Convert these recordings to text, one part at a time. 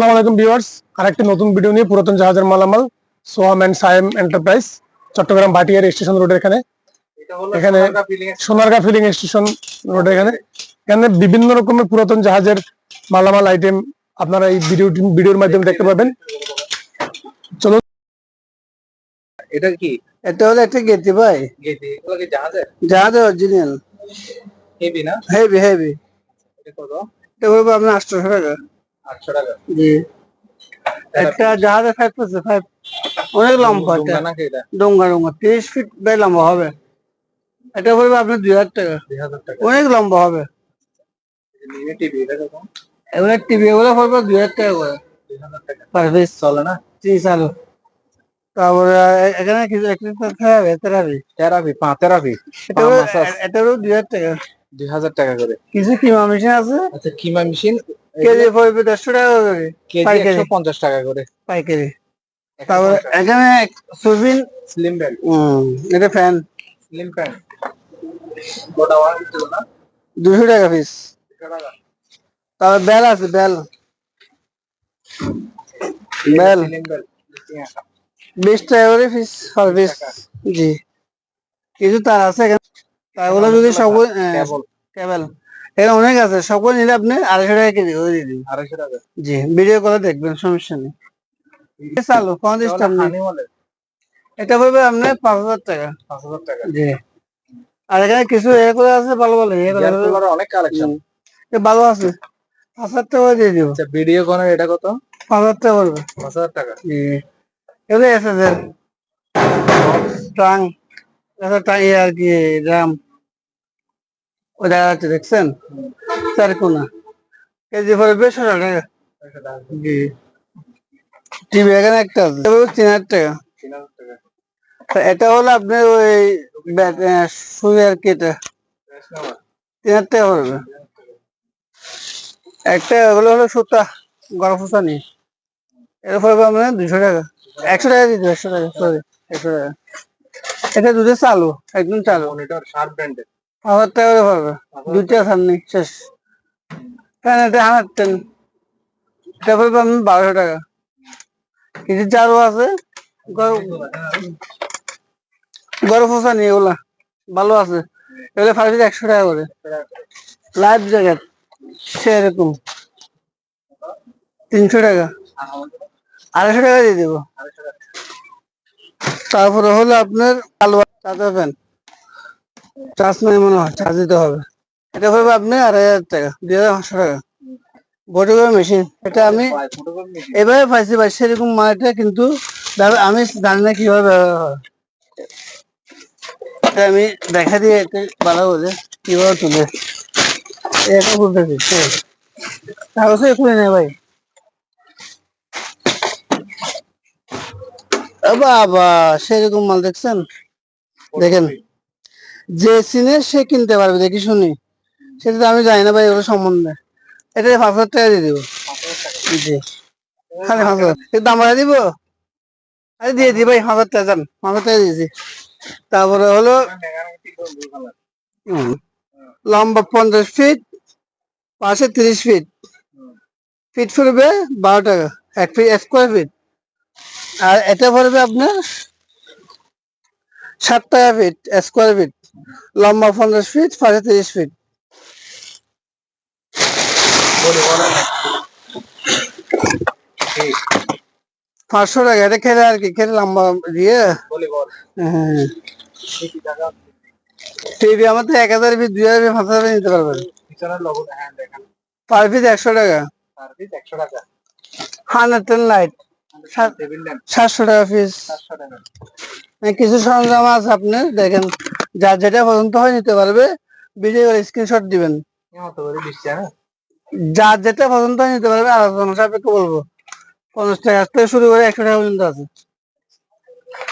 আসসালামু আলাইকুম ভিউয়ার্স। আরেকটি নতুন ভিডিও নিয়ে পুরাতন জাহাজের মালামাল Soham and Sayem enterprise Chittagong বাটিয়ার station রোডের এখানে। এখানে সোনারগাঁ ফিলিং স্টেশন রোডের এখানে। এখানে বিভিন্ন রকমের পুরাতন জাহাজের মালামাল আইটেম আপনারা এই ভিডিও ভিডিওর মাধ্যমে দেখতে পাবেন। চলুন। এটা কি? এটা হলো একটা গেতি ভাই। গেদি এগুলো কি জাহাজের? জাহাজের অরিজিনাল হেভি না? হেভি হেভি এটা কত? এটা বলব আপনার আটশো টাকা। আটশো টাকা। জি। একটা জাহাজের ফাইভ আছে ফাইভ অনেক লম্বা এটা ডুঙ্গা নাকি এটা? ডোঙ্গা ডোঙ্গা। তিরিশ ফিট বাই লম্বা হবে। এটা বলব আপনার দুই হাজার টাকা। দুই হাজার টাকা। অনেক লম্বা হবে। টিভি এটা কত? এগুলো টিভি এগুলো পড়বে দুই হাজার টাকা করে। দুই হাজার টাকা। পার পিস চলে না? জি চালু। তারপরে এখানে কিছু পাঁ এটা দুই হাজার টাকা। দুই হাজার টাকা করে। কিছু কিমা মেশিন আছে? আচ্ছা কিমা মেশিন কেজি পড়বে দেড়শো টাকা করে কেজি। একশো পঞ্চাশ টাকা করে। পাইকারি। তারপরে এখানে সুবিন স্লিম বেল্ট এটা ফ্যান। স্লিম প্যান্ট গোটা ওয়ান ছিল না? দুশো টাকা পিস তারপর বেল আছে বেল। বেল। বিশ টাকা করে পিস পার পিস জি। কিছু তার আছে এখানে। তারগুলো যদি সব কেবল। কেবল। এখানে অনেক আছে সবগুলো নিলে আপনি আড়াইশো টাকা কেজি করে দিয়ে দিন আড়াইশো টাকা? জি ভিডিও করে দেখবেন সমস্যা নেই। চালু বলে এটা পড়বে আপনার পাঁচ হাজার টাকা। পাঁচ হাজার টাকা। জি। আর এখানে কিছু এ করে আছে ভালো করে অনেক কালেকশন আছে। পাঁচ হাজার টাকা দিয়ে দিব। আচ্ছা ভিডিও কোনের এটা কত? পাঁচ হাজার টাকা পড়বে। পাঁচ হাজার টাকা। জি। এগুলো এসে যে টাং এটা টাং ইয়ে আর কি ড্রাম দেখা যাচ্ছে, দেখছেন? চার কোনা। কেজি পড়বে ছশো টাকা। জি। টিভি এখানে একটা আছে। তিন হাজার টাকা। এটা হলো আপনার ওই সুই আর কি তিন হাজার টাকা পড়বে একটা ওগুলো হলো সুতা, গরম সুতা নেই এটা পড়বে আপনার দুশো টাকা। একশো টাকা দিতে একশো টাকা সরি একশো টাকা। এটা দুধের চালু, একদম চালু। মনিটর, শার্প ব্র্যান্ডের। হাজার টাকা করে পড়বে দুইটা সামনে শেষ। ফ্যান এটা হাজার টেন বারোশো টাকা। কিছু চালু আছে গরম গরম নেই ওগুলা ভালো আছে। এগুলো ফার্স্ট একশো টাকা করে। লাইফ জ্যাকেট, সেরকম। তিনশো টাকা। আড়াইশো টাকা দিয়ে দেবো। তারপরে হলো আপনার আলু চার্জার ফ্যান চার্জ নেই মনে হয় চার্জ দিতে হবে। এটা পড়বে আপনি আড়াই হাজার টাকা, দুই হাজার পাঁচশো টাকা। ফটোগ্রাফি মেশিন এটা আমি এভাবে পাইছি ভাই, সেরকম মালটা কিন্তু আমি জানি না কীভাবে ব্যবহার হয়। এটা আমি দেখা দিয়ে এটা ভালো বলে কীভাবে তুলে। এটা বলতেছি কাগজে খুলে নেই ভাই। বাবা, সেরকম মাল দেখছেন? দেখেন। যে চিনে সে কিনতে পারবে, দেখি শুনি। সেটা তো আমি জানি না ভাই ওগুলো সম্বন্ধে। এটা পাঁচ হাজার টাকা দিয়ে দেবো। জি। খালি পাঁচ হাজার। দাম বাড়া দিব? আরে দিয়ে দি ভাই হাজার টাকা যান। হাজার টাকা দিয়েছি তারপরে হলো লম্বা পঞ্চাশ ফিট, পাশে তিরিশ ফিট। ফিট পড়বে বারো টাকা। এক ফিট স্কোয়ার ফিট। আর এটা পড়বে আপনার ষাট টাকা ফিট স্কোয়ার ফিট। লম্বা পঞ্চাশ ফিট পাশে তিরিশ ফিট পাঁচশো টাকা এটা খেলে আর কি খেলে লম্বা দিয়ে? হ্যাঁ। টিভি আমার তো এক হাজার পিস দুই হাজার পিস পাঁচ হাজার নিতে পারবেন। হ্যাঁ পার পিস একশো টাকা। হান্ড্রেড টেন লাইট সাতশো টাকা পিস কিছু সরঞ্জাম আছে আপনার? দেখেন। যার যেটা পছন্দ হয় নিতে পারবে ভিডিও স্ক্রিনশট দিবেন। করে দিচ্ছে হ্যাঁ যার যেটা পছন্দ হয় নিতে পারবে আলোচনা সাপেক্ষে বলব। পঞ্চাশ টাকা থেকে শুরু করে একশো টাকা পর্যন্ত আছে।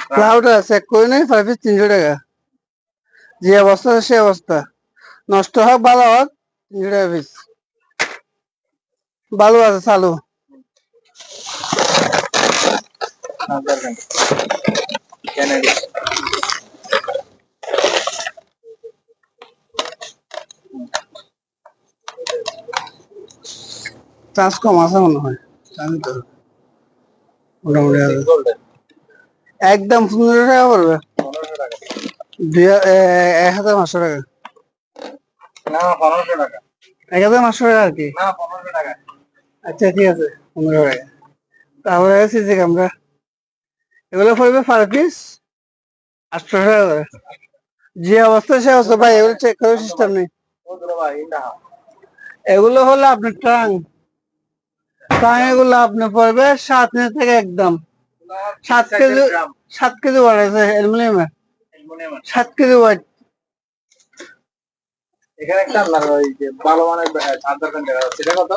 ক্লাউড চেক করে নেই পার পিস তিনশো টাকা। যে অবস্থা সে অবস্থা। নষ্ট হোক ভালো হোক তিনশো টাকা পিস ভালো আছে চালু। ক্যানাডি চার্জ কম আছে মনে হয়। আমি তো। মোটামুটি আছে। একদম পনেরো টাকা পড়বে। এক হাজার পাঁচশো টাকা। না পনেরোশো টাকা। এক হাজার পাঁচশো টাকা আর কি? না পনেরোশো টাকা। আচ্ছা ঠিক আছে পনেরো টাকা। তারপরে সিসি ক্যামেরা এগুলো পড়বে পার পিস আটশো টাকা করে। যে অবস্থা সে অবস্থা। ভাই এগুলো চেক করার সিস্টেম নেই। এগুলো হলো আপনার ট্রাং ট্রাং এগুলো আপনার পড়বে সাত হাজার থেকে একদম। সাত কেজি সাত কেজি ওয়াট আছে অ্যালুমিনিয়ামের সাত কেজি ওয়াট এখানে একটা আপনার ওই যে ভালো মানের চার্জার ফ্যান দেখা যাচ্ছে। এটা কত?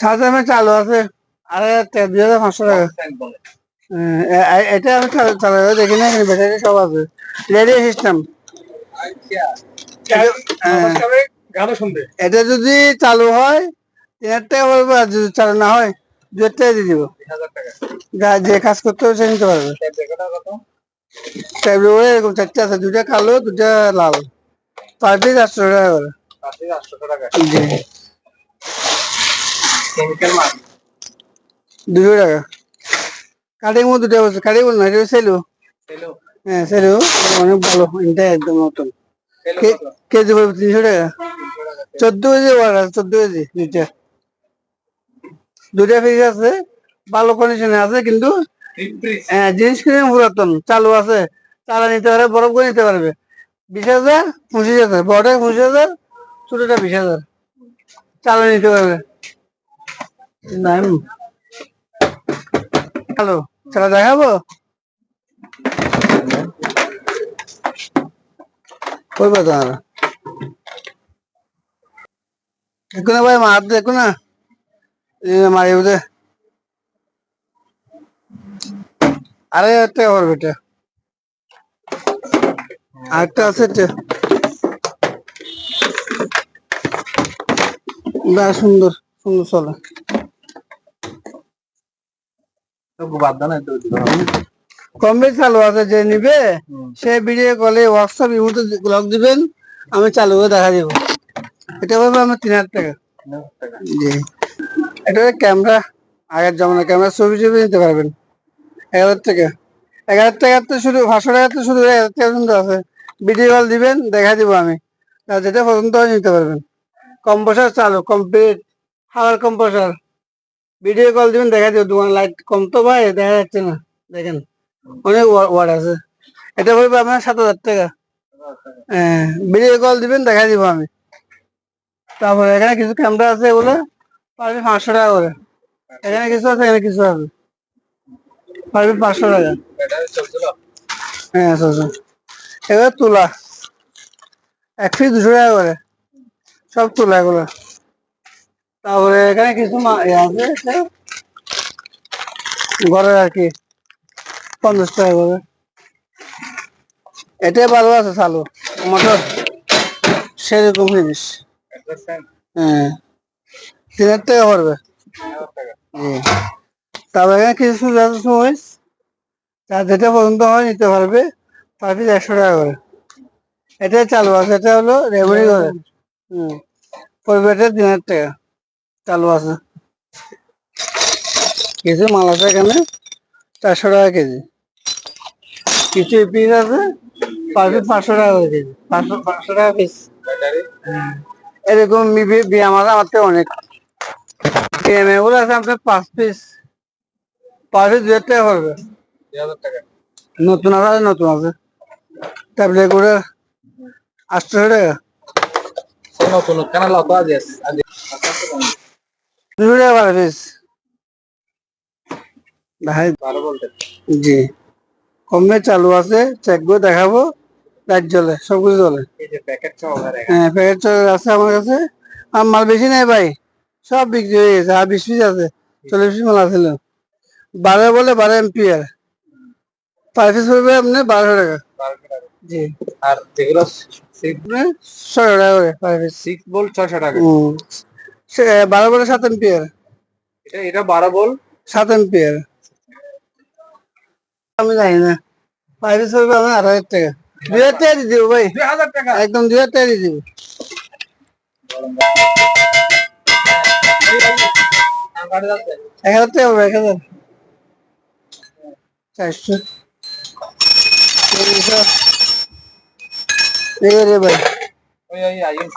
সাত হাজার চালু আছে। আড়াই হাজার দুই হাজার পাঁচশো টাকা। এটা আমি চালা- দেখি না এখানে ব্যাটারি সব আছে। রেডিও সিস্টেম আচ্ছা। হ্যাঁ। এটা যদি চালু হয় আর যদি চালু না হয় দু হাজার দিয়ে দিব। যা- যে কাজ করতে হবে সে নিতে পারবে। এরকম চারটে আছে দুটা কালো দুটা লাল। পার পিস আটশো টাকা করে। দুশো টাকা। কাটিং মো দুটা বছর কাটিং না, এটা সেলু। হ্যাঁ সেলু। অনেক ভালো এটা একদম নতুন। কেজি পড়বে তিনশো টাকা। চোদ্দ কেজি আছে চোদ্দ কেজি, দুইটা। দুইটা ফ্রিজ আছে ভালো কন্ডিশনে আছে কিন্তু হ্যাঁ জিনিস কিনে পুরাতন চালু আছে চালা নিতে পারবে বরফ করে নিতে পারবে। বিশ হাজার পঁচিশ হাজার বড়টা পঁচিশ হাজার ছোটটা বিশ হাজার চালা নিতে পারবে। হ্যালো চালা দেখাবো? করবে তোমার দেখো না ভাই মার দেখো না। মারি বোধ আড়াই হাজার টাকা পড়বে এটা আরেকটা আছে এটা বেশ সুন্দর সুন্দর চলে। বাদ দাও না একটু দিতে হবে। কম বেশি চালু আছে যে নিবে সে ভিডিও কলে হোয়াটসঅ্যাপ ইমোতে ব্লগ দিবেন আমি চালু করে দেখা দিব। এটা পাবে আমার তিন হাজার টাকা। জি। এটা ক্যামেরা, আগের জমানার ক্যামেরা, ছবি ছবি নিতে পারবেন। এক হাজার টাকা এক হাজার শুরু পাঁচশো টাকা তো শুরু এক হাজার টাকা পর্যন্ত আছে। ভিডিও কল দিবেন দেখা দিব আমি। যেটা পছন্দ হয় নিতে পারবেন। কম্পোসার চালু, কমপ্লিট। হাওয়ার কম্পোসার। ভিডিও কল দিবেন দেখা দিব। দোকান লাইট কম তো ভাই, দেখা যাচ্ছে না। দেখেন, অনেক ওয়ার্ড আছে। এটা বলবে আপনার সাত হাজার টাকা। হ্যাঁ ভিডিও কল দিবেন দেখা দিব আমি। তারপরে এখানে কিছু ক্যামেরা আছে এগুলো। পারবি পাঁচশো টাকা করে। এখানে কিছু আছে, এখানে কিছু আছে। পারবি পাঁচশো টাকা। হ্যাঁ আচ্ছা এবার তুলা। এক পিস দুশো টাকা করে। সব তুলা এগুলো। তারপরে এখানে কিছু আছে ঘরের আর কি, পঞ্চাশ টাকা করে। এটাই ভালো আছে, চালু। মোটর। সেরকম জিনিস। হ্যাঁ। তিন হাজার টাকা পড়বে জি তারপরে এখানে কিছু সুবিধা আছে সুইচ যা যেটা পর্যন্ত হয় নিতে পারবে পার পিস একশো টাকা করে। এটা চালু আছে এটা হলো রেমনি করে হুম। পড়বে এটা তিন হাজার টাকা চালু আছে। কিছু মাল আছে এখানে চারশো টাকা কেজি। কিছু পিস আছে পার পিস পাঁচশো টাকা করে কেজি। পাঁচশো পাঁচশো টাকা পিস। এরকম বিয়ে আমার আমার থেকে অনেক। বিএমএ আছে আপনার পাঁচ পিস পাঁচ পিস দুই হাজার টাকা পড়বে নতুন আছে নতুন আছে। ট্যাবলেট করে আটশো টাকা। নতুন কেন লত আজ আজ দুশো টাকা পার পিস ভাই জি। কমে চালু আছে চেক করে দেখাবো। লাইট জ্বলে সব কিছু জ্বলে হ্যাঁ প্যাকেট আছে আমার কাছে। আর মাল বেশি নেই ভাই। সব বিক্রি হয়ে গেছে আর বিশ পিস আছে চল্লিশ পিস মাল আছিল বারো বলে বারো এমপিয়ার পার পিস পড়বে আপনি বারোশো টাকা। জি। আর যেগুলো ছয়শো টাকা করে পার পিস। সিক্স বল ছয়শো টাকা। বারো বলে সাত এমপিয়ার এটা এটা বারো বল। সাত এমপিয়ার আমি জানি না। পার পিস পড়বে আমি আড়াই হাজার টাকা। দুই হাজার টাকা দিয়ে দিব ভাই। একদম দুই হাজার টাকা দিয়ে দিব। এক হাজার টাকা হবে, এক হাজার চারশো তিনশো এই রে ভাই ওই ওই আইএস